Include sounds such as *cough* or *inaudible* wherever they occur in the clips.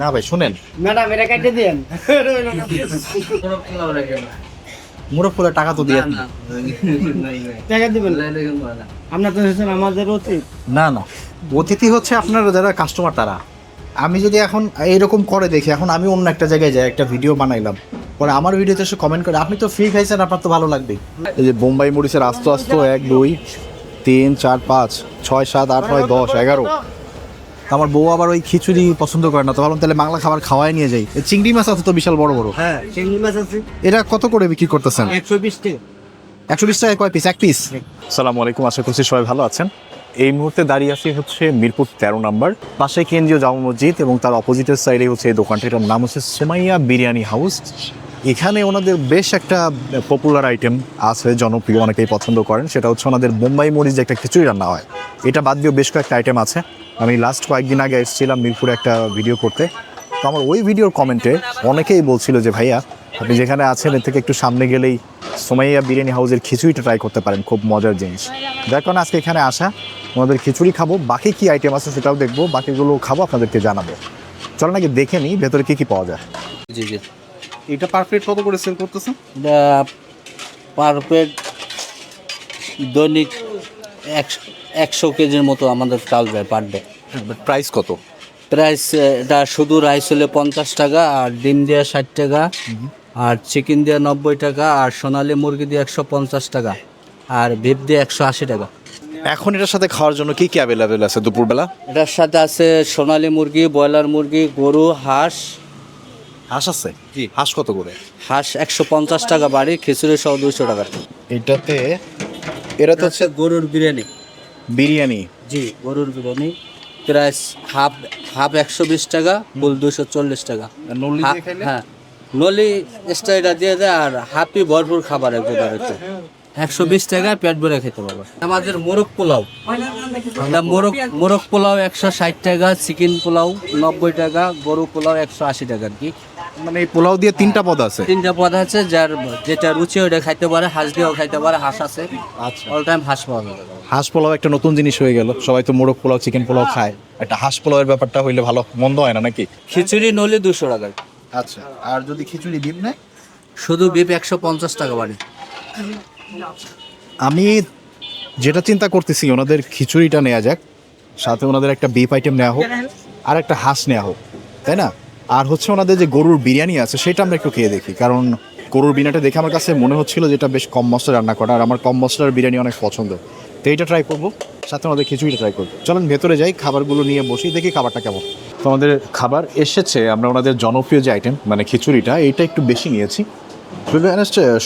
না ভাই শুনেন। ম্যাডাম এটা কেটে দিন। মুরগ ফুলে টাকা তো দিয়ে টাকা দিবেন আপনার তো হচ্ছেন আমাদের অতীত। না না। অতিথি হচ্ছে আপনার যারা কাস্টমার তারা। আমি যদি এখন এইরকম করে দেখি এখন আমি অন্য একটা জায়গায় যাই একটা ভিডিও বানাইলাম। পরে আমার ভিডিওতে এসে কমেন্ট করে আপনি তো ফ্রি খাইছেন আপনার তো ভালো লাগবেই এই যে বোম্বাই মরিচের আস্ত আস্ত এক দুই তিন চার পাঁচ ছয় সাত আট নয় দশ এগারো। আমার বউ আবার ওই খিচুড়ি পছন্দ করে না তো ভাবলাম তাহলে বাংলা খাবার খাওয়াই নিয়ে যাই। এই চিংড়ি মাছ আছে তো বিশাল বড় বড়। হ্যাঁ চিংড়ি মাছ আছে। এটা কত করে বিক্রি করতেছেন? একশো বিশ টাকা একশো বিশ টাকায় কয় পিস এক পিস সালাম আলাইকুম আশা করছি সবাই ভালো আছেন। এই মুহূর্তে দাঁড়িয়ে আছি হচ্ছে মিরপুর তেরো নাম্বার। পাশে কেন্দ্রীয় জামা মসজিদ এবং তার অপোজিটের সাইডে হচ্ছে এই দোকানটা এটার নাম হচ্ছে সোমাইয়া বিরিয়ানি হাউস। এখানে ওনাদের বেশ একটা পপুলার আইটেম আছে, জনপ্রিয় অনেকেই পছন্দ করেন। সেটা হচ্ছে ওনাদের মুম্বাই মরিচ একটা খিচুড়ি রান্না হয়। এটা বাদ দিয়েও বেশ কয়েকটা আইটেম আছে। আমি লাস্ট কয়েকদিন আগে এসেছিলাম মিরপুরে একটা ভিডিও করতে। তো আমার ওই ভিডিওর কমেন্টে অনেকেই বলছিল যে, ভাইয়া, আপনি যেখানে আছেন, এর থেকে একটু সামনে গেলেই সোমাইয়া বিরিয়ানি হাউসের খিচুড়িটা ট্রাই করতে পারেন, খুব মজার জিনিস। যার কারণে আজকে এখানে আসা, ওনাদের খিচুড়ি খাব, বাকি কি আইটেম আছে সেটাও দেখব, বাকিগুলো খাব, আপনাদেরকে জানাব। চলো নাকি দেখে নিই, ভেতরে কী কী পাওয়া যায়। জি জি। এটা পারফেক্ট কত করে সেল করতেছেন পারফেক্ট দৈনিক একশো একশো কেজির মতো আমাদের চাল যায় পার ডে প্রাইস কত? প্রাইস এটা শুধু রাইস হলে পঞ্চাশ টাকা আর ডিম দেওয়া ষাট টাকা আর চিকেন দেওয়া নব্বই টাকা আর সোনালি মুরগি দিয়ে একশো পঞ্চাশ টাকা আর ভিপ দিয়ে একশো আশি টাকা। এখন এটার সাথে খাওয়ার জন্য কি কি অ্যাভেলেবেল আছে দুপুরবেলা? এটার সাথে আছে সোনালি মুরগি ব্রয়লার মুরগি গরু হাঁস হাঁস আছে? জি। হাঁস কত করে? হাঁস একশো পঞ্চাশ টাকা বাড়ি খিচুড়ি সহ দুইশো টাকা। এটাতে এটা তো হচ্ছে গরুর বিরিয়ানি। বিরিয়ানি? জি গরুর বিরিয়ানি। প্রাইস হাফ হাফ একশো বিশ টাকা ফুল দুশো চল্লিশ টাকা? হ্যাঁ। নলি স্টাইলটা দিয়ে দেয় আর হাফি ভরপুর খাবার একেবারে তো একশো বিশ টাকায় পেট ভরে খেতে পারবে। আমাদের মোরগ পোলাও। মোরগ মোরগ পোলাও একশো ষাট টাকা চিকেন পোলাও নব্বই টাকা গরু পোলাও একশো আশি টাকা আর কি। মানে পোলাও দিয়ে তিনটা পদ আছে? তিনটা পদ আছে যার যেটা রুচি ওটা খাইতে পারে হাঁস দিয়েও খাইতে পারে হাঁস আছে। আচ্ছা। অল টাইম হাঁস পাওয়া যাবে। হাঁস পোলাও একটা নতুন জিনিস হয়ে গেল। সবাই তো মোরগ পোলাও চিকেন পোলাও খায়। একটা হাঁস পোলাওয়ের ব্যাপারটা হইলে ভালো মন্দ হয় না নাকি? খিচুড়ি নলি দুশো টাকা। আচ্ছা আর যদি খিচুড়ি ডিম নেয়? শুধু বিপ একশো পঞ্চাশ টাকা বাড়ি। আমি যেটা চিন্তা করতেছি ওনাদের খিচুড়িটা নেওয়া যাক সাথে ওনাদের একটা বিপ আইটেম নেওয়া হোক আর একটা হাঁস নেওয়া হোক তাই না? আর হচ্ছে ওনাদের যে গরুর বিরিয়ানি আছে, সেটা আমরা একটু খেয়ে দেখি। কারণ গরুর বিরিয়ানিটা দেখে আমার কাছে মনে হচ্ছিল যেটা বেশ কম মশলা রান্না করা, আর আমার কম মশলার বিরিয়ানি অনেক পছন্দ। তো এইটা ট্রাই করব, সাথে ওনাদের খিচুড়িটা ট্রাই করব। চলেন ভেতরে যাই, খাবারগুলো নিয়ে বসি, দেখি খাবারটা কেমন। তো আমাদের খাবার এসেছে, আমরা ওনাদের জনপ্রিয় যে আইটেম মানে খিচুড়িটা, এইটা একটু বেশি নিয়েছি।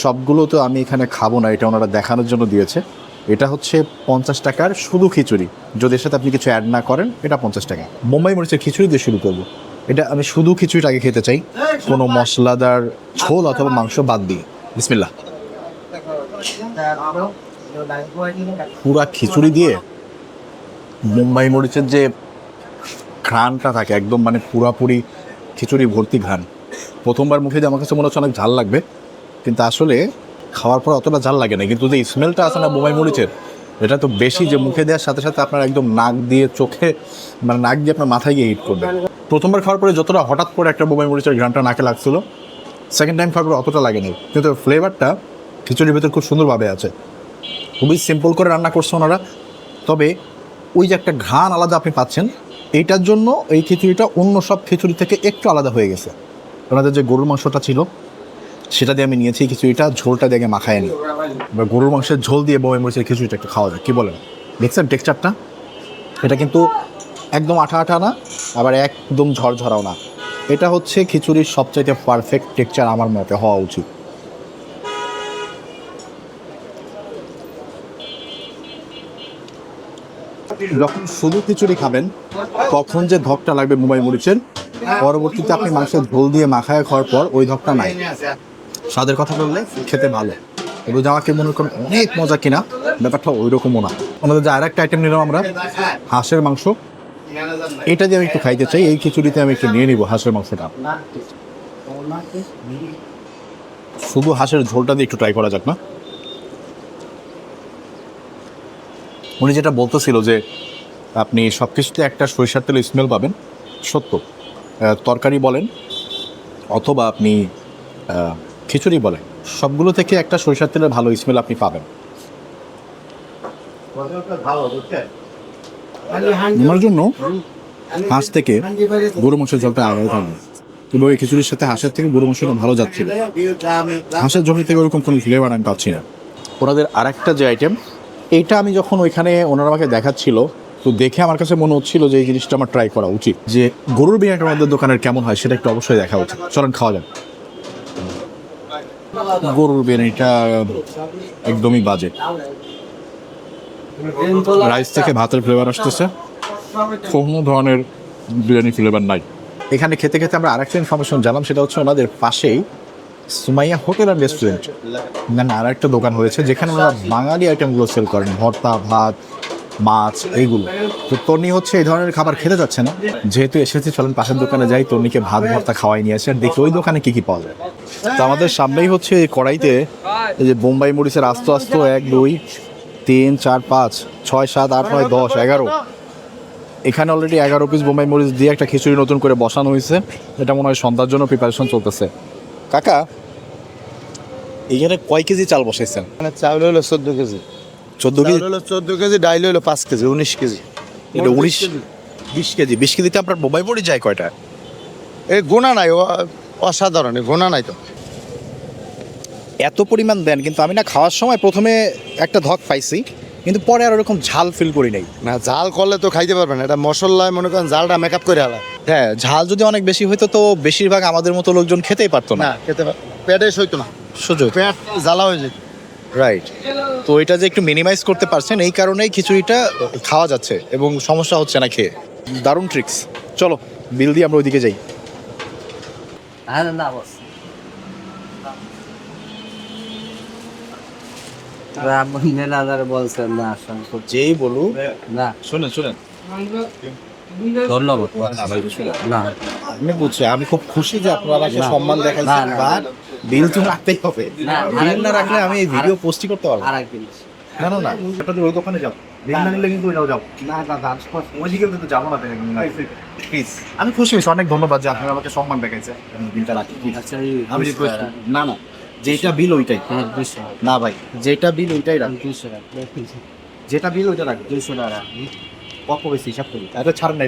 সবগুলো তো আমি এখানে খাব না, এটা ওনারা দেখানোর জন্য দিয়েছে। এটা হচ্ছে পঞ্চাশ টাকার শুধু খিচুড়ি। যদি এর সাথে আপনি কিছু অ্যাড না করেন, এটা পঞ্চাশ টাকা। মুম্বাই মরিচের খিচুড়ি দিয়ে শুরু করব। এটা আমি শুধু খিচুড়িটা আগে খেতে চাই। কোনো মশলাদার ঝোল অথবা মাংস বাদ দিয়ে। বিসমিল্লাহ। পুরা খিচুড়ি দিয়ে মুম্বাই মরিচের যে ঘ্রাণটা থাকে, একদম মানে পুরাপুরি খিচুড়ি ভর্তি ঘ্রাণ। প্রথমবার মুখে আমার কাছে মনে হচ্ছে অনেক ঝাল লাগবে, কিন্তু আসলে খাওয়ার পর অতটা ঝাল লাগে না। কিন্তু যে স্মেলটা আছে না বোমাই মরিচের, এটা তো বেশি যে মুখে দেওয়ার সাথে সাথে আপনার একদম নাক দিয়ে চোখে মানে নাক দিয়ে আপনার মাথায় গিয়ে হিট করবে। প্রথমবার খাওয়ার পরে যতটা হঠাৎ করে একটা বোমাই মরিচের ঘ্রাণটা নাকে লাগছিল সেকেন্ড টাইম খাওয়ার পরে অতটা লাগেনি। কিন্তু ফ্লেভারটা খিচুড়ির ভেতর খুব সুন্দরভাবে আছে। খুবই সিম্পল করে রান্না করছে ওনারা। তবে ওই যে একটা ঘ্রাণ আলাদা আপনি পাচ্ছেন, এইটার জন্য এই খিচুড়িটা অন্য সব খিচুড়ি থেকে একটু আলাদা হয়ে গেছে। ওনাদের যে গরুর মাংসটা ছিল, সেটা দিয়ে আমি নিয়েছি খিচুড়িটা, ঝোলটা দিয়ে মাখায় নি এবার গরুর মাংসের ঝোল দিয়ে বয়ে মরিচের খিচুড়িটা একটু খাওয়া যায় কী বলেন? দেখছেন টেক্সচারটা এটা কিন্তু একদম আঠা আঠা না, আবার একদম ঝরঝরাও না। এটা হচ্ছে খিচুড়ির সবচাইতে পারফেক্ট টেক্সচার আমার মতে, হওয়া উচিত। যখন শুধু খিচুড়ি খাবেন, তখন যে ধকটা লাগবে মুম্বাই মরিচের, পরবর্তীতে আপনি মাংসের ঝোল দিয়ে মাখায় খাওয়ার পর ওই ধকটা নাই। স্বাদের কথা বললে খেতে ভালো। এবার আমাকে মনে করেন অনেক মজা কিনা, ব্যাপারটা ওই রকমও না। আমাদের যে আরেকটা আইটেম নিলাম আমরা, হাঁসের মাংস। এটা দিয়ে আমি একটু খাইতে চাই, এই খিচুড়িতে আমি একটু নিয়ে নিব হাঁসের মাংসটা। শুধু হাঁসের ঝোলটা দিয়ে একটু ট্রাই করা যাক না। উনি যেটা বলতেছিল যে, আপনি সব কিছুতে একটা সরিষার তেল স্মেল পাবেন, সত্য। তরকারি বলেন, অথবা আপনি খিচুড়ি বলেন, সবগুলো থেকে একটা সরিষার তেলের ভালো স্মেল আপনি পাবেন। আমার জন্য হাঁস থেকে গরু মাংসের জলটা আলাদা থাকবে। এবং এই খিচুড়ির সাথে হাঁসের থেকে গরু মাংসটা ভালো যাচ্ছিল হাঁসের জমি থেকে ওরকম কোনো ফ্লেভার আমি পাচ্ছি না। ওনাদের আরেকটা যে আইটেম এইটা আমি যখন ওইখানে ওনারা আমাকে দেখাচ্ছিল তো দেখে আমার কাছে মনে হচ্ছিল যে এই জিনিসটা আমার ট্রাই করা উচিত। যে গরুর বিরিয়ানিটা আমাদের দোকানের কেমন হয় সেটা একটু অবশ্যই দেখা উচিত। চলেন খাওয়া যাক। গরুর বিরিয়ানিটা একদমই বাজে। রাইস থেকে ভাতের ফ্লেভার আসতেছে। কোনো ধরনের বিরিয়ানি ফ্লেভার নাই। এখানে খেতে খেতে আমরা আরেকটা ইনফরমেশন জানলাম, সেটা হচ্ছে ওনাদের পাশেই সুমাইয়া হোটেল অ্যান্ড রেস্টুরেন্ট মানে আর একটা দোকান হয়েছে, যেখানে ওনারা বাঙালি আইটেমগুলো সেল করেন, ভর্তা, ভাত, মাছ, এইগুলো। তো তর্নি হচ্ছে এই ধরনের খাবার খেতে যাচ্ছে না। যেহেতু এসেছে, চলেন পাশের দোকানে যাই তর্নিকে ভাত, ভর্তা খাওয়াই নিয়ে আসে, আর দেখি ওই দোকানে কী কী পাওয়া যায়। তো আমাদের সামনেই হচ্ছে এই কড়াইতে এই যে বোম্বাই মরিচের আস্ত আস্ত এক, দুই তিন চার পাঁচ ছয় সাত আট নয় দশ এগারো। এখানে অলরেডি এগারো পিস বোম্বাই মরিচ দিয়ে একটা খিচুড়ি নতুন করে বসানো হয়েছে। এটা মনে হয় সন্ধ্যার জন্য প্রিপারেশন চলতেছে। কাকা এখানে কয় কেজি চাল বসাইছেন? মানে চাউল হলো চোদ্দ কেজি। চোদ্দ কেজি? হলো চোদ্দ কেজি ডাইল হলো পাঁচ কেজি উনিশ কেজি। এটা উনিশ বিশ কেজি। বিশ কেজিতে আপনার বোম্বাই মরিচ যায় কয়টা? এই গোনা নাই অসাধারণ গোনা নাই তো। এত পরিমাণ দেন কিন্তু আমি না খাওয়ার সময় প্রথমে একটা ধক পাইছি কিন্তু পরে আর ওরকম ঝাল ফিল করি নাই। না ঝাল করলে তো খাইতে পারবেন না এটা মশলায় মনে করেন ঝালটা মেকআপ করে আলা হ্যাঁ ঝাল যদি অনেক বেশি হইতো তো বেশিরভাগ আমাদের মতো লোকজন খেতেই পারতো না। না খেতে পেটে সইতো না। সুযোগ। পেট জ্বালা হয়ে যেত। রাইট তো এটা যে একটু মিনিমাইজ করতে পারছেন এই কারণেই খিচুড়িটা খাওয়া যাচ্ছে এবং সমস্যা হচ্ছে না খেয়ে। দারুণ ট্রিক্স চলো বিল দিয়ে আমরা ওইদিকে যাই। আর না বস। ব্রাহ্মণ বলছেন না যেই বলুক না। শুনেন শুনেন। ধন্যবাদ। না আমি বুঝছি আমি খুব খুশি যে আপনারা আমাকে সম্মান দেখাইছেন না, না। বাট বিল তো রাখতেই হবে। বিল না রাখলে আমি এই ভিডিও পোস্টই করতে পারব আর না না? না এটা ওই দোকানে যাও। বিল না নিলে কিন্তু ওইটাও যাও। না ওইদিকে যাব না প্লিজ আমি খুশি হয়েছি অনেক ধন্যবাদ যে আপনারা আমাকে সম্মান দেখাইছে আমি বিলটা রাখি আচ্ছা আমি না না। যেটা বিল ওইটাই। হ্যাঁ না ভাই যেটা বিল ওইটাই রাখ। দুশো যেটা বিল ওইটা রাখ। দুশো টাকা। কত বেশি হিসাব করি? এটা ছাড়েন নাই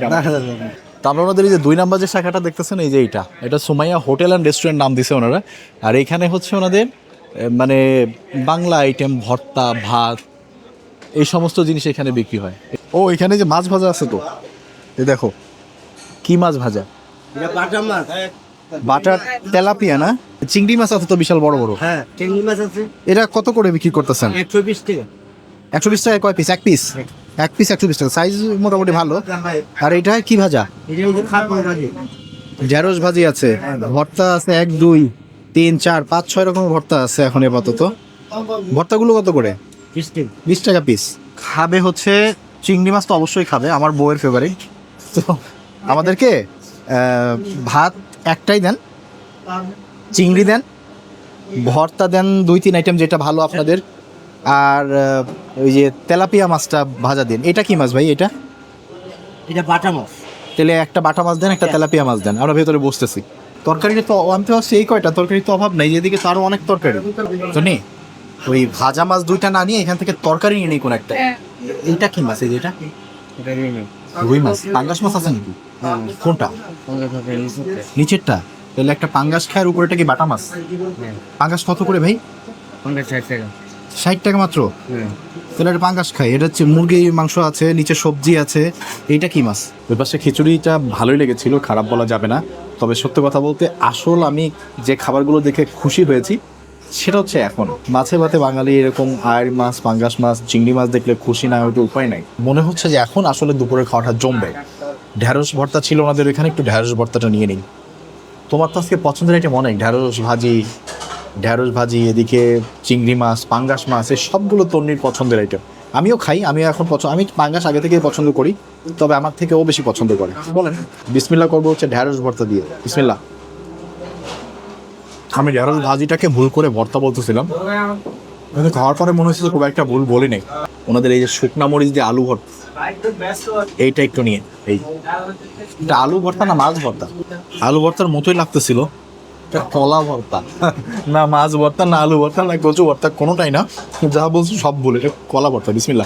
তা আমরা ওনাদের এই যে দুই নাম্বার যে শাখাটা দেখতেছেন এই যে এইটা এটা সুমাইয়া হোটেল অ্যান্ড রেস্টুরেন্ট নাম দিছে ওনারা। আর এখানে হচ্ছে ওনাদের মানে বাংলা আইটেম ভর্তা ভাত এই সমস্ত জিনিস এখানে বিক্রি হয়। ও এখানে যে মাছ ভাজা আছে তো এই দেখো কি মাছ ভাজা? বাটার তেলাপিয়া না? চিংড়ি মাছ আছে তো বিশাল বড় বড়? হ্যাঁ চিংড়ি মাছ আছে। এটা কত করে বিক্রি করতেছেন? একশো বিশ টাকা। একশো বিশ টাকা কয় পিস এক পিস এক পিস একশো বিশ টাকা। সাইজ মোটামুটি ভালো। আর এটা কি ভাজা? ঢেঁড়স ভাজি আছে। ভর্তা আছে এক দুই তিন চার পাঁচ ছয় রকমের ভর্তা আছে এখন আপাতত। ভর্তাগুলো কত করে? বিশ টাকা। পিস খাবে হচ্ছে চিংড়ি মাছ তো অবশ্যই খাবে আমার বউয়ের ফেভারিট তো আমাদেরকে ভাত একটাই দেন। চিংড়ি দেন ভর্তা দেন দুই তিন আইটেম যেটা ভালো আপনাদের। আর ওই যে তেলাপিয়া মাছটা ভাজা দিন। এটা কি মাছ ভাই এটা? এটা বাটা মাছ। তাহলে একটা বাটা মাছ দেন একটা তেলাপিয়া মাছ দেন। আমরা ভেতরে বসতেছি। তরকারিটা তো আমি তো ভাবছি এই কয়টা? তরকারি তো অভাব নাই যেদিকে তো আরও অনেক তরকারি। নেই ওই ভাজা মাছ দুইটা না নিয়ে এখান থেকে তরকারি নিয়ে নেই কোন একটা। এইটা কি মাছ এই যেটা এটা রুই মাছ। রুই মাছ পাঙ্গাস মাছ আছে নাকি? কোনটা? নিচেরটা। তাহলে একটা পাঙ্গাস খায়ের উপরেটা কি বাটা মাছ? পাঙ্গাস কত করে ভাই? ষাট টাকা? মাত্র? তাহলে একটা পাঙ্গাস খাই। এটা হচ্ছে মুরগি মাংস আছে নিচে সবজি আছে। এইটা কি মাছ? ওই পাশে খিচুড়িটা ভালোই লেগেছিল খারাপ বলা যাবে না। তবে সত্য কথা বলতে আসল আমি যে খাবারগুলো দেখে খুশি হয়েছি সেটা হচ্ছে এখন। মাছে ভাতে বাঙালি এরকম আয়ের মাছ পাঙ্গাস মাছ চিংড়ি মাছ দেখলে খুশি না হয়তো উপায় নাই। মনে হচ্ছে যে এখন আসলে দুপুরের খাওয়াটা জমবে। ঢ্যাঁড়স ভর্তা ছিল ওনাদের ওইখানে, একটু ঢ্যাঁড়স ভর্তাটা নিয়ে নিই তোমার তো আজকে পছন্দের আইটেম অনেক ঢ্যাঁড়স ভাজি ঢ্যাঁড়স ভাজি, এদিকে চিংড়ি মাছ, পাঙ্গাস মাছ, এই সবগুলো তন্নির পছন্দের আইটেম আমিও খাই, আমিও এখন পছন্দ আমি পাঙ্গাস আগে থেকে পছন্দ করি, তবে আমার থেকে ও বেশি পছন্দ করে। বলেন বিসমিল্লা করব হচ্ছে ঢ্যাঁড়স ভর্তা দিয়ে বিসমিল্লা আমি ঢ্যাঁড়স ভাজিটাকে ভুল করে ভর্তা বলতেছিলাম। খাওয়ার পরে মনে হচ্ছে যে খুব একটা ভুল বলি নাই ওনাদের এই যে শুকনা মরিচ দিয়ে আলু ভর্তা। এইটা একটু নিয়ে। এই এটা আলু ভর্তা না মাছ ভর্তা? আলু ভর্তার মতোই লাগতেছিল। এটা কলা ভর্তা। না, মাছ ভর্তা, না আলু ভর্তা, না কচু ভর্তা, কোনোটাই না। যা বলছি সব বলে এটা কলা ভর্তা বিসমিল্লা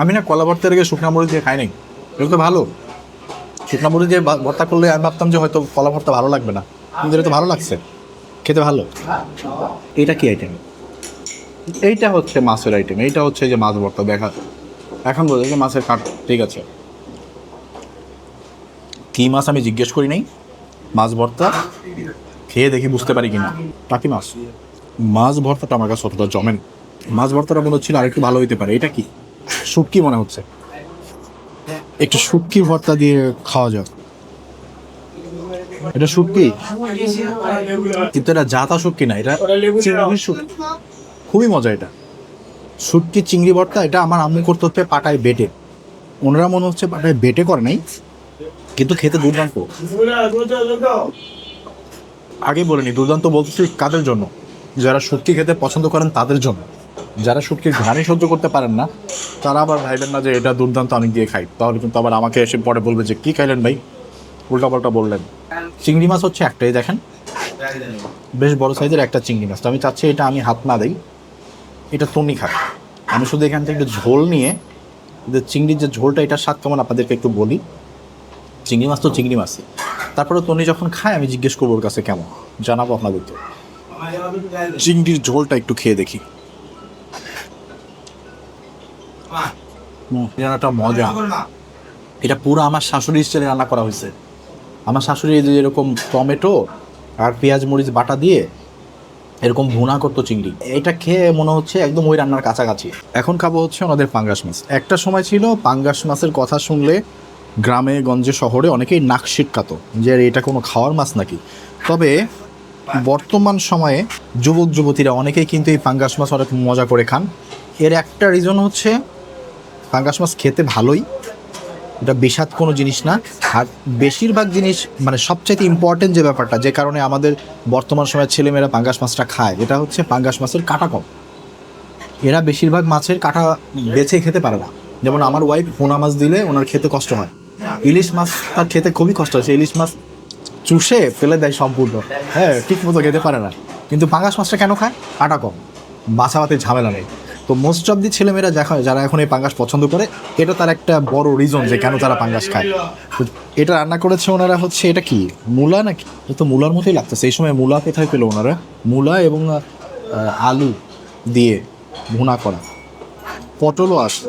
আমি না কলা ভর্তার আগে শুকনা মরিচ দিয়ে খাই নাই। এটা তো ভালো। শুকনা মরিচ দিয়ে ভর্তা করলে আমি ভাবতাম যে হয়তো কলা ভর্তা ভালো লাগবে না। কিন্তু এটা তো ভালো লাগছে। খেতে ভালো? এটা কি আইটেম এইটা হচ্ছে মাছের আইটেম এইটা হচ্ছে যে মাছ ভর্তা। দেখা, এখন বোঝা যায় মাছের কাট ঠিক আছে। কি মাছ আমি জিজ্ঞেস করি নাই? মাছ ভর্তা? খেয়ে দেখি বুঝতে পারি কিনা। টাকি মাছ? মাছ ভর্তাটা আমার কাছে অতটা জমেন মাছ ভর্তাটা মনে হচ্ছিল আরেকটু ভালো হইতে পারে। এটা কি? শুটকি মনে হচ্ছে। একটু শুটকি ভর্তা দিয়ে খাওয়া যাক। এটা শুটকি কিন্তু এটা জাতা শুটকি না? এটা খুবই মজা এটা। শুটকি চিংড়ি ভর্তা? এটা আমার আম্মু করতে হচ্ছে পাটায় বেটে। ওনারা মনে হচ্ছে পাটায় বেটে করে নাই, কিন্তু খেতে দুর্দান্ত। আগে বলিনি দুর্দান্ত বলতেছি কাদের জন্য? যারা শুটকি খেতে পছন্দ করেন তাদের জন্য। যারা শুটকির ঘানি সহ্য করতে পারেন না, তারা আবার ভাইবেন না যে এটা দুর্দান্ত, আমি দিয়ে খাই। তাহলে কিন্তু আবার আমাকে এসে পরে বলবে যে, কি খাইলেন ভাই? উল্টাপাল্টা বললেন। চিংড়ি মাছ হচ্ছে একটাই দেখেন। বেশ বড় সাইজের একটা চিংড়ি মাছ। তো আমি চাচ্ছি এটা আমি হাত না দেই, এটা তন্নি খাক। আমি শুধু এখান থেকে একটু ঝোল নিয়ে, যে চিংড়ির যে ঝোলটা, এটার স্বাদ কেমন আপনাদেরকে একটু বলি। চিংড়ি মাছ তো চিংড়ি মাছই তারপরে তনি যখন খায়, আমি জিজ্ঞেস করব ওর কাছে কেমন, জানাব আপনাদেরকে চিংড়ির ঝোলটা একটু খেয়ে দেখি। রান্নাটা মজা। এটা পুরো আমার শাশুড়ি স্টাইলে রান্না করা হয়েছে। আমার শাশুড়ি এই যে এরকম টমেটো আর পেঁয়াজ, মরিচ, বাটা দিয়ে এরকম ভুনা করতো চিংড়ি। এটা খেয়ে মনে হচ্ছে একদম ওই রান্নার কাছাকাছি। এখন খাব হচ্ছে ওনাদের পাঙ্গাস মাছ। একটা সময় ছিল পাঙ্গাস মাছের কথা শুনলে গ্রামে, গঞ্জে, শহরে অনেকেই নাক সিটকাতো যে এটা কোনো খাওয়ার মাছ নাকি? তবে বর্তমান সময়ে যুবক, যুবতীরা অনেকেই কিন্তু এই পাঙ্গাস মাছ অনেক মজা করে খান। এর একটা রিজন হচ্ছে পাঙ্গাস মাছ খেতে ভালোই। এটা বিষাদ কোনো জিনিস না। আর বেশিরভাগ জিনিস মানে সবচাইতে ইম্পর্টেন্ট যে ব্যাপারটা, যে কারণে আমাদের বর্তমান সময়ের ছেলেমেয়েরা পাঙ্গাস মাছটা খায়, এটা হচ্ছে পাঙ্গাস মাছের কাটা কম। এরা বেশিরভাগ মাছের কাটা বেছে খেতে পারে না। যেমন আমার ওয়াইফ পোনা মাছ দিলে ওনার খেতে কষ্ট হয়। ইলিশ মাছ তার খেতে খুবই কষ্ট হয় ইলিশ মাছ চুষে ফেলে দেয় সম্পূর্ণ। হ্যাঁ ঠিক মতো খেতে পারে না। কিন্তু পাঙ্গাস মাছটা কেন খায়? কাটা কম। বাছাবাতে ঝামেলা নেই। তো মোস্ট অফ দি ছেলেমেয়েরা যখন যারা এখন এই পাঙ্গাস পছন্দ করে, এটা তার একটা বড় রিজন যে কেন তারা পাঙ্গাস খায়। এটা রান্না করেছে ওনারা হচ্ছে, এটা কি, মূলা নাকি? এটা তো মূলার মতোই লাগতেছে। এই সময় মূলা কোথায় পেল ওনারা? মূলা এবং আলু দিয়ে ভুনা করা। পটলও আসে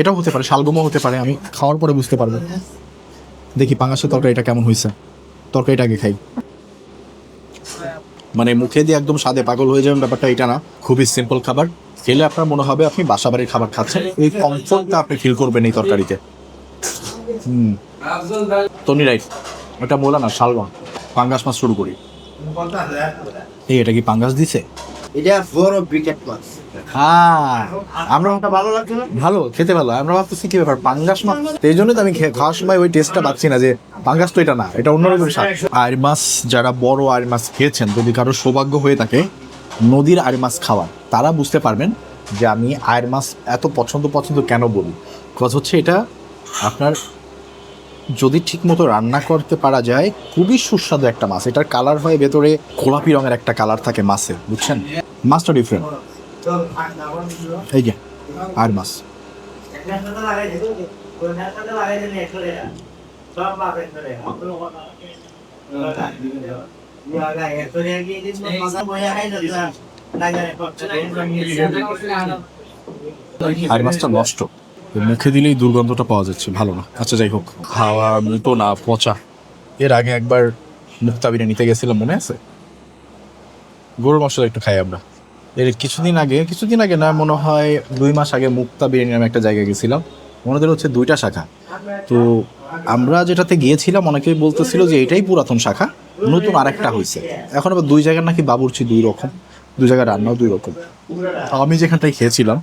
এটাও হতে পারে, শালগমও হতে পারে, আমি খাওয়ার পরে বুঝতে পারব। দেখি, পাঙ্গাসের তরকারিটা কেমন হয়েছে তরকারিটা আগে খাই। মানে মুখে দিয়ে একদম স্বাদে পাগল হয়ে যাবেন ব্যাপারটা, এটা না। খুবই সিম্পল খাবার। খেলে আপনার মনে হবে আপনি বাসা বাড়ির খাবার খাচ্ছেন। এই কমফোর্টটা আপনি ফিল করবেন এই তরকারিতে। হুম। তনি এটা বলা না শালগম, পাঙ্গাস মাছ শুরু করি। এই, এটা কি পাঙ্গাস দিছে? এটা বড় ব্রিকেট মাছ। হ্যাঁ আমরা ভালো লাগছে না? ভালো খেতে ভালো। আমরা ভাবতেছি কি ব্যাপার পাঙ্গাস মাছ? এই জন্যই তো আমি খাওয়ার সময় ওই টেস্টটা পাচ্ছি না যে পাঙ্গাস তো এটা না এটা অন্যরকম স্বাদ। আর মাছ যারা বড় আর মাছ খেয়েছেন যদি কারও সৌভাগ্য হয়ে থাকে নদীর আর মাছ খাওয়ার তারা বুঝতে পারবেন যে আমি আয়ের মাছ এত পছন্দ পছন্দ কেন বলি। কজ হচ্ছে এটা আপনার যদি ঠিকমতো রান্না করতে পারা যায়, খুবই সুস্বাদু একটা মাছ। এটার কালার হয় ভেতরে গোলাপি রঙের একটা কালার থাকে মাছের বুঝছেন? মাছটা ডিফারেন্ট এই যে, আর মাছ। আর মাছটা নষ্ট। মুখে দিলেই দুর্গন্ধটা পাওয়া যাচ্ছে ভালো না। আচ্ছা যাই হোক। খাওয়া মতো না পচা। এর আগে একবার মুক্তা বিরিয়ানি নিতে গেছিলাম মনে আছে? গরুর মশলা একটু খাই আমরা। এর কিছুদিন আগে কিছুদিন আগে না মনে হয় দুই মাস আগে মুক্তা বিরিয়ানি নামে একটা জায়গায় গেছিলাম। ওনাদের হচ্ছে দুইটা শাখা। তো আমরা যেটাতে গিয়েছিলাম অনেকেই বলতেছিল যে এটাই পুরাতন শাখা নতুন আরেকটা হয়েছে এখন আবার দুই জায়গার নাকি বাবুর্চি দুই রকম দুই জায়গায় রান্নাও দুই রকম। আমি যেখানটায় খেয়েছিলাম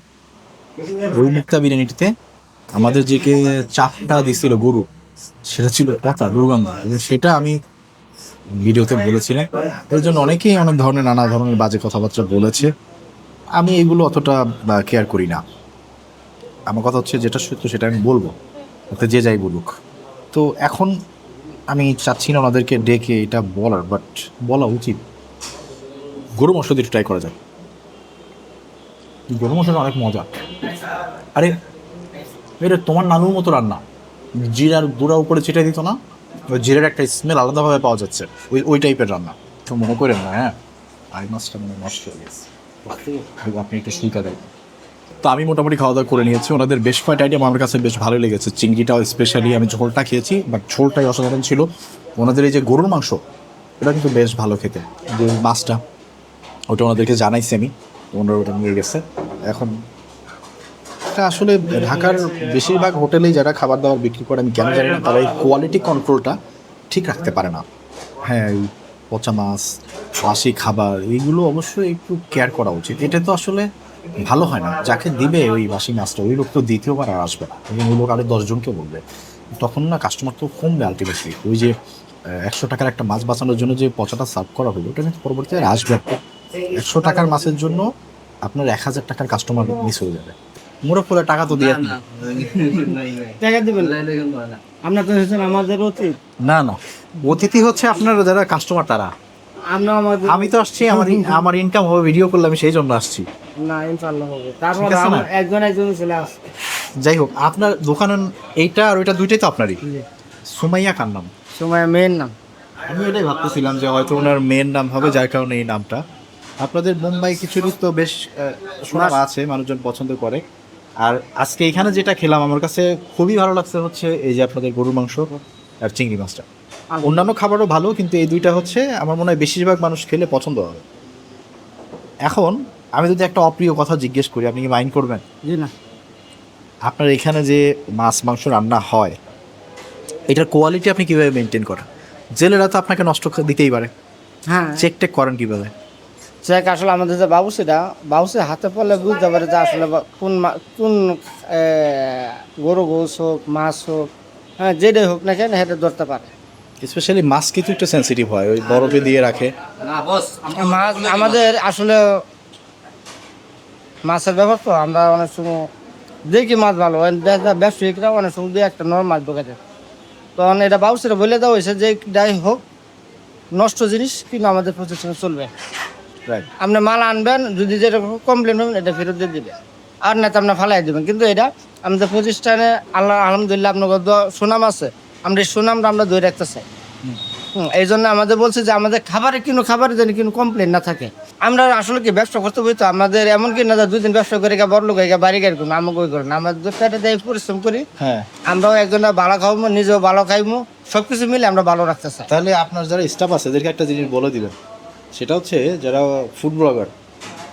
ওই মুক্তা বিরিয়ানিটিতে আমাদের যে কে চাপটা দিছিল গরু, সেটা ছিল পাতা দুর্গন্ধ সেটা আমি ভিডিওতে বলেছিলেন এর জন্য অনেকেই অনেক ধরনের, নানা ধরনের বাজে কথাবার্তা বলেছে। আমি এগুলো অতটা কেয়ার করি না। আমার কথা হচ্ছে যেটা সত্য সেটা আমি বলব। ওতে যে যাই বলুক। তো এখন আমি চাচ্ছি না ওনাদেরকে ডেকে এটা বলার বাট বলা উচিত। গরু মাংস দিয়ে ট্রাই করা যায় গরু মাংসটা অনেক মজা। আরে, এটা তোমার নানুর মতো রান্না। জিরার গুঁড়া উপরে ছিটাই দিত না, ওই জিরার একটা স্মেল আলাদাভাবে পাওয়া যাচ্ছে। ওই ওই টাইপের রান্না। তো মনে করেন না হ্যাঁ? আই মাছটা মানে নষ্ট হয়ে গেছে। আপনি একটু সুইকা দেন। তো আমি মোটামুটি খাওয়া দাওয়া করে নিয়েছি। ওনাদের বেশ কয়েকটা আইটেম আমার কাছে বেশ ভালো লেগেছে। চিংড়িটাও স্পেশালি আমি ঝোলটা খেয়েছি বাট ঝোলটাই অসাধারণ ছিল। ওনাদের এই যে গরুর মাংস, এটা কিন্তু বেশ ভালো খেতে। যে মাছটা, ওটা ওনাদেরকে জানাইছি আমি। ওনারা ওটা নিয়ে গেছে। এখন এটা আসলে ঢাকার বেশিরভাগ হোটেলেই যারা খাবার দাবার বিক্রি করে, আমি কেন জানি না, তারা এই কোয়ালিটি কন্ট্রোলটা ঠিক রাখতে পারে না। হ্যাঁ এই পচা মাছ বাসি খাবার, এইগুলো অবশ্যই একটু কেয়ার করা উচিত। এটা তো আসলে ভালো হয় না। যাকে দিবে ওই বাসি মাছটা, ওই লোক তো দ্বিতীয়বার আর আসবে না। ওই লোক আরও দশজনকে বলবে। তখন না কাস্টমার তো কমবে আলটিমেটলি ওই যে একশো টাকার একটা মাছ বাঁচানোর জন্য যে পচাটা সার্ভ করা হলো, ওটা কিন্তু পরবর্তীতে আর আসবে একশো টাকার মাছের জন্য আপনার এক হাজার টাকার কাস্টমার মিস হয়ে যাবে। মোরগ করে টাকা তো দিয়ে *laughs* টাকা দিবেন? আপনার তো আমাদের অতীত। না না। অতিথি হচ্ছে আপনার যারা কাস্টমার তারা। আমরা আমাদের আমি তো আসছি আমার আমার ইনকাম হবে ভিডিও করলে আমি সেই জন্য আসছি। না হবে। তারপর একজন একজন চলে যাই হোক আপনার দোকানের এইটা আর ওইটা দুইটাই তো আপনারই। সুমাইয়া কার নাম? সময় মেন নাম। আমি এটাই ভাবতেছিলাম যে হয়তো ওনার মেন নাম হবে যার কারণে এই নামটা। আপনাদের মুম্বাই কিছুরই তো বেশ সুনাম আছে মানুষজন পছন্দ করে। আর আজকে এখানে যেটা খেলাম আমার কাছে খুবই ভালো লাগছে হচ্ছে এই যে আপনাদের গরুর মাংস আর চিংড়ি মাছটা। অন্যান্য খাবারও ভালো কিন্তু এই দুইটা হচ্ছে আমার মনে হয় বেশিরভাগ মানুষ খেলে পছন্দ হবে। এখন আমি যদি একটা অপ্রিয় কথা জিজ্ঞেস করি আপনি কি মাইন্ড করবেন? জি না। আপনার এখানে যে মাছ মাংস রান্না হয় এটার কোয়ালিটি আপনি কীভাবে মেনটেন করেন? জেলেরা তো আপনাকে নষ্ট দিতেই পারে। হ্যাঁ। চেক টেক করেন কীভাবে? চেক আসলে আমাদের যে বাবুসিটা বাবুসি হাতে পড়লে বুঝতে পারে যে আসলে বা- কোন কোন গরু গোস হোক মাছ হোক হ্যাঁ যেটাই হোক না কেন সেটা ধরতে পারে। স্পেশালি মাছ কিন্তু একটু সেন্সিটিভ হয় ওই বরফে দিয়ে রাখে। মাছ আমাদের আসলে মাছের ব্যাপার তো আমরা অনেক সময় দেখি মাছ ভালো ব্যবসায়িকরা অনেক সময় দিয়ে একটা নর্মাল মাছ ঢোকে দেয়। তখন এটা বাবুসিটা বলে দেওয়া হয়েছে যে যাই হোক নষ্ট জিনিস কিন্তু আমাদের প্রতিষ্ঠানে চলবে। আপনি মাল আনবেন যদি যেটা কমপ্লেন হবেন এটা ফেরত দিয়ে দিবেন। আর না তো আপনি ফালাই দেবেন। কিন্তু এটা আমাদের প্রতিষ্ঠানে আল্লাহ আলহামদুলিল্লাহ আপনার সুনাম আছে। আমরা এই সুনামটা আমরা ধরে রাখতে চাই। এই জন্য আমাদের বলছে যে আমাদের খাবারে কিন্তু খাবারে যেন কিন্তু কমপ্লেন না থাকে। আমরা আসলে কি ব্যবসা করতে বই তো? আমাদের এমন কি না যে দুই দিন ব্যবসা করে গা বড় লোক হয়ে গা বাড়ি গাড়ি করব আমাকে ওই করেন আমরা পেটে দেয় পরিশ্রম করি হ্যাঁ। আমরাও একজনে ভালো খাব নিজেও ভালো খাইবো সবকিছু মিলে আমরা ভালো রাখতে চাই। তাহলে আপনার যারা স্টাফ আছে এদেরকে একটা জিনিস বলে দিবেন। সেটা হচ্ছে যারা ফুড ব্লগার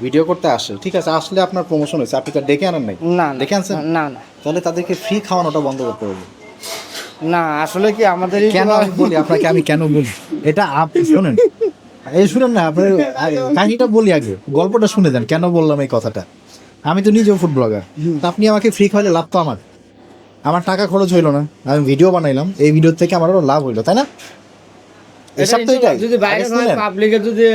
ভিডিও করতে আসে ঠিক আছে আসলে আপনার প্রমোশন হয়েছে আপনি তো ডেকে আনেন নাই। না ডেকে আনছেন? না না তাহলে তাদেরকে ফ্রি খাওয়ানোটা বন্ধ করতে হবে। না আসলে কি আমাদের কেন আমি বলি আপনাকে আমি কেন বলি? এটা আপনি শুনেন এই শুনেন না আপনার কাহিনীটা বলি আগে গল্পটা শুনে দেন কেন বললাম এই কথাটা? আমি তো নিজেও ফুড ব্লগার আপনি আমাকে ফ্রি খাওয়ালে লাভ তো আমার। আমার টাকা খরচ হইল না আমি ভিডিও বানাইলাম এই ভিডিও থেকে আমারও লাভ হইল তাই না? এসব তো এটাই। যদি বাইরে পাবলিকে যদি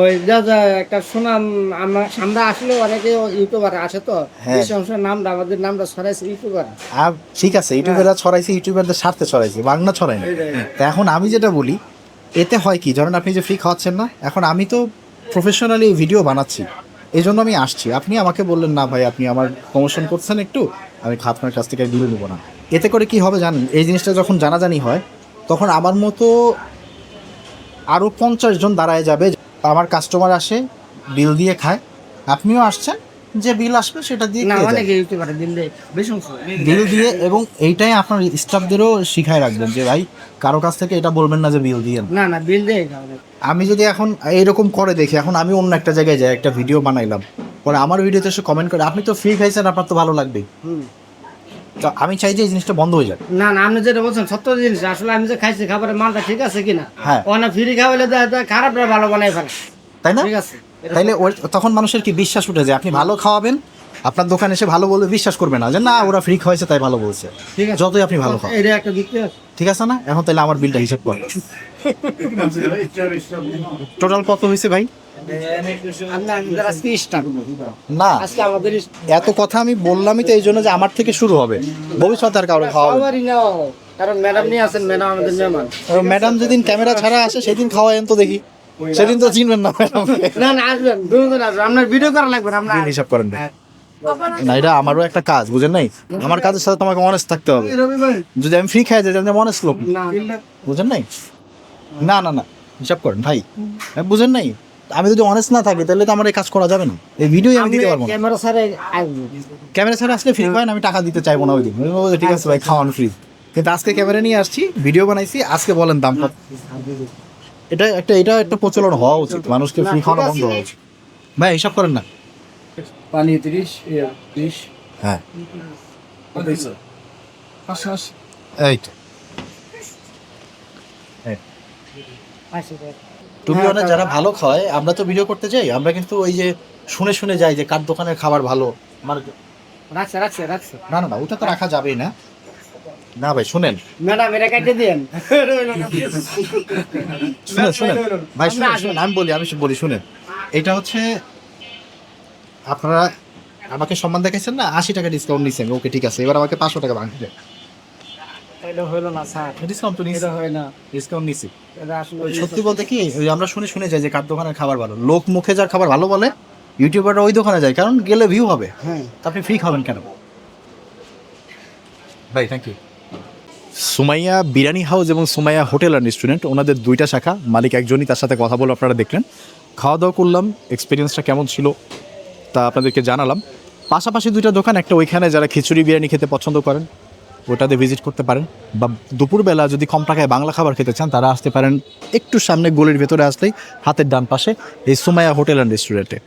ওই যা যা একটা সুনাম আমরা আমরা আসলে অনেকে ইউটিউবার আসে তো। বেশি নামটা আমাদের নামটা ছড়াইছে ইউটিউবার আর ঠিক আছে ইউটিউবাররা ছড়াইছে ইউটিউবারদের স্বার্থে ছড়াইছে বাংলা ছড়াই না এখন আমি যেটা বলি এতে হয় কি ধরেন আপনি যে ফ্রি খাওয়াচ্ছেন না এখন আমি তো প্রফেশনালি ভিডিও বানাচ্ছি এই জন্য আমি আসছি। আপনি আমাকে বললেন না ভাই আপনি আমার প্রমোশন করছেন একটু আমি আপনার কাছ থেকে দূরে নেব না। এতে করে কি হবে জানেন এই জিনিসটা যখন জানাজানি হয় তখন আমার মতো আরও পঞ্চাশ জন দাঁড়ায় যাবে। আমার কাস্টমার আসে বিল দিয়ে খায়। আপনিও আসছেন যে বিল আসবে সেটা দিয়ে বিল দিয়ে এবং এইটাই আপনার স্টাফদেরও শিখায় রাখবেন যে ভাই কারও কাছ থেকে এটা বলবেন না যে বিল দিয়ে না। না বিল দেয়। আমি যদি এখন এইরকম করে দেখি এখন আমি অন্য একটা জায়গায় যাই একটা ভিডিও বানাইলাম। পরে আমার ভিডিওতে এসে কমেন্ট করে আপনি তো ফ্রি খাইছেন আপনার তো ভালো লাগবেই। আমি চাই যে এই জিনিসটা বন্ধ হয়ে যাক। না না আপনি যেটা বলছেন সত্য জিনিস। আসলে আমি যে খাইছি খাবারের মালটা ঠিক আছে কিনা? হ্যাঁ। অনেক ফ্রি খাওয়াইলে খারাপটা ভালো বানাই ফেলে। তাই না? ঠিক আছে। তাইলে তখন মানুষের কি বিশ্বাস উঠে যায় আপনি ভালো খাওয়াবেন? আপনার দোকানে এসে ভালো বলবে বিশ্বাস করবে না যে না ওরা ফ্রি খাওয়াইছে তাই ভালো বলছে। ঠিক আছে। যতই আপনি ভালো খান এটা একটা দিতে ঠিক আছে না? এখন তাহলে আমার বিলটা হিসাব কর টোটাল কত হয়েছে ভাই? না এত কথা আমি বললামই তো এই জন্য যে আমার থেকে শুরু হবে। ভবিষ্যতে আর কারও খাওয়া কারণ ম্যাডাম নিয়ে আসেন ম্যাডাম আমাদের মেহমান। ম্যাডাম যেদিন ক্যামেরা ছাড়া আসে সেদিন খাওয়ায়েন তো দেখি। সেদিন তো চিনবেন না ম্যাডাম না না আসবেন দুজন আসবেন। আপনার ভিডিও করা লাগবে আমরা হিসাব করেন। না এটা আমারও একটা কাজ বুঝেন নাই? আমার কাজের সাথে তোমাকে অনেস্ট থাকতে হবে। যদি আমি ফ্রি খাই যাই তাহলে অনেস্ট লোক। বুঝেন নাই? না না না হিসাব করেন ভাই। বুঝেন নাই? আমি যদি অনেস্ট না থাকি তাহলে তো আমার এই কাজ করা যাবে না। এই ভিডিওই আমি দিতে পারব ক্যামেরা ছাড়া আসব। ক্যামেরা ছাড়া আসলে ফ্রি না আমি টাকা দিতে চাইব না ওই দিন। ঠিক আছে ভাই খাওয়ানো ফ্রি কিন্তু আজকে ক্যামেরা নিয়ে আসছি ভিডিও বানাইছি আজকে বলেন দাম কত। এটা একটা এটা একটা প্রচলন হওয়া উচিত। মানুষকে ফ্রি খাওয়ানো বন্ধ হওয়া উচিত। ভাই হিসাব করেন না। পানি তিরিশ তিরিশ হ্যাঁ। এই তো তুমি অনেক যারা ভালো খাওয়ায় আমরা তো ভিডিও করতে যাই আমরা কিন্তু ওই যে শুনে শুনে যাই যে কার দোকানের খাবার ভালো। আমার রাখছে রাখছে রাখছে। না না না ওটা তো রাখা যাবেই না। না ভাই শুনেন। ম্যাডাম এটা কাটে দিন। শুনেন শুনেন। ভাই শুনেন শুনেন আমি বলি আমি বলি শুনেন। এটা হচ্ছে আপনারা আমাকে সম্মান দেখাইছেন না আশি টাকা ডিসকাউন্ট নিচ্ছেন ওকে ঠিক আছে এবার আমাকে পাঁচশো টাকা ভাঙতে এটা হইল না স্যার। ডিসকাউন্ট তো এটা হয় না। ডিসকাউন্ট আসলে সত্যি বলতে কি ওই আমরা শুনে শুনে যাই যে কার দোকানের খাবার ভালো। লোক মুখে যার খাবার ভালো বলে ইউটিউবাররা ওই দোকানে যায় কারণ গেলে ভিউ হবে। হ্যাঁ। তা আপনি ফ্রি খাবেন কেন? ভাই thank you Sumaiya biryani house এবং সুমাইয়া হোটেল অ্যান্ড রেস্টুরেন্ট ওনাদের দুইটা শাখা। মালিক একজনই তার সাথে কথা বলে আপনারা দেখলেন। খাওয়া দাওয়া করলাম এক্সপিরিয়েন্সটা কেমন ছিল? তা আপনাদেরকে জানালাম। পাশাপাশি দুইটা দোকান, একটা ওইখানে যারা খিচুড়ি, বিরিয়ানি খেতে পছন্দ করেন, ওটাতে ভিজিট করতে পারেন। বা দুপুরবেলা যদি কম টাকায় বাংলা খাবার খেতে চান, তারা আসতে পারেন একটু সামনে গলির ভেতরে আসলেই হাতের ডান পাশে এই সুমাইয়া হোটেল অ্যান্ড রেস্টুরেন্টে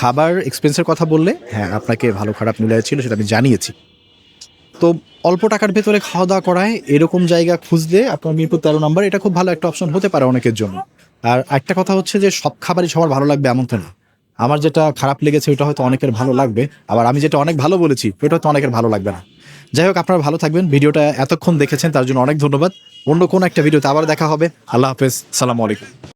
খাবার এক্সপেন্সের কথা বললে হ্যাঁ আপনাকে ভালো খারাপ মিলে ছিল, সেটা আমি জানিয়েছি। তো অল্প টাকার ভেতরে খাওয়া দাওয়া করায় এরকম জায়গা খুঁজলে আপনার মিরপুর তেরো নম্বর, এটা খুব ভালো একটা অপশন হতে পারে অনেকের জন্য। আর একটা কথা হচ্ছে যে, সব খাবারই সবার ভালো লাগবে এমন তো না। আমার যেটা খারাপ লেগেছে, ওটা হয়তো অনেকের ভালো লাগবে। আবার আমি যেটা অনেক ভালো বলেছি, ওটা হয়তো অনেকের ভালো লাগবে না। যাই হোক, আপনারা ভালো থাকবেন। ভিডিওটা এতক্ষণ দেখেছেন, তার জন্য অনেক ধন্যবাদ। অন্য কোনো একটা ভিডিওতে আবার দেখা হবে। আল্লাহ হাফেজ। সালাম আলাইকুম।